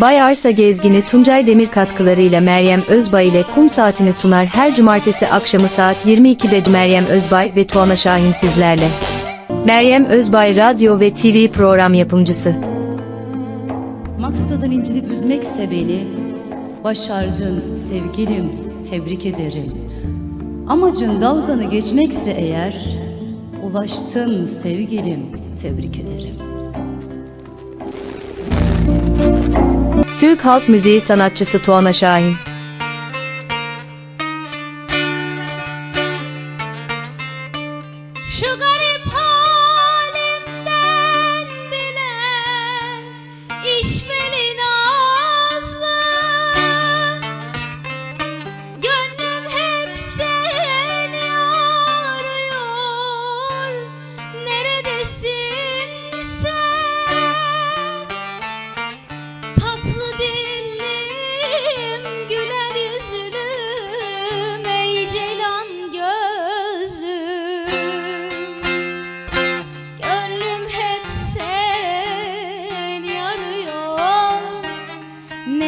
Bay Arsa Gezgini Tuncay Demir katkılarıyla Meryem Özbay ile Kum Saatini sunar her cumartesi akşamı saat 22'de Meryem Özbay ve Tuana Şahin sizlerle. Meryem Özbay radyo ve TV program yapımcısı. Maksadın incinip üzmekse beni Başardın sevgilim tebrik ederim Amacın dalganı geçmekse eğer Ulaştın sevgilim tebrik ederim Türk Halk Müziği sanatçısı Tuana Şahin. Şu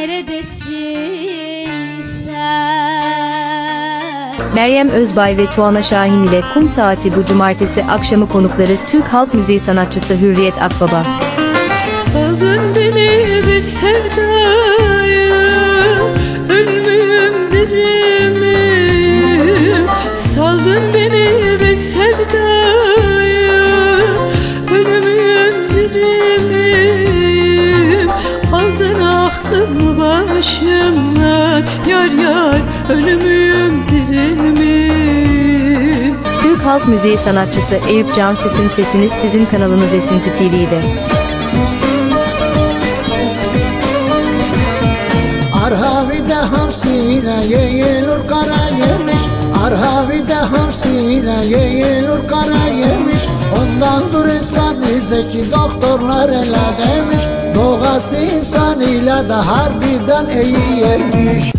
neredesin sen? Meryem Özbay ve Tuana Şahin ile Kum Saati bu cumartesi akşamı konukları Türk Halk Müziği sanatçısı Hürriyet Akbaba. Saldın beni bir sevdaya Aklımı başımdan Yar yar ölümüm dirimim Türk Halk Müziği sanatçısı Eyüp Canses'in sesiniz sizin kanalınız Esinti TV'de. Arhavide hamsiyle yeyilur kara yemiş. Arhavide hamsiyle yeyilur kara yemiş. Ondan dur insan zeki doktorlar ele demiş Doğası insan ile de harbiden iyi yemiş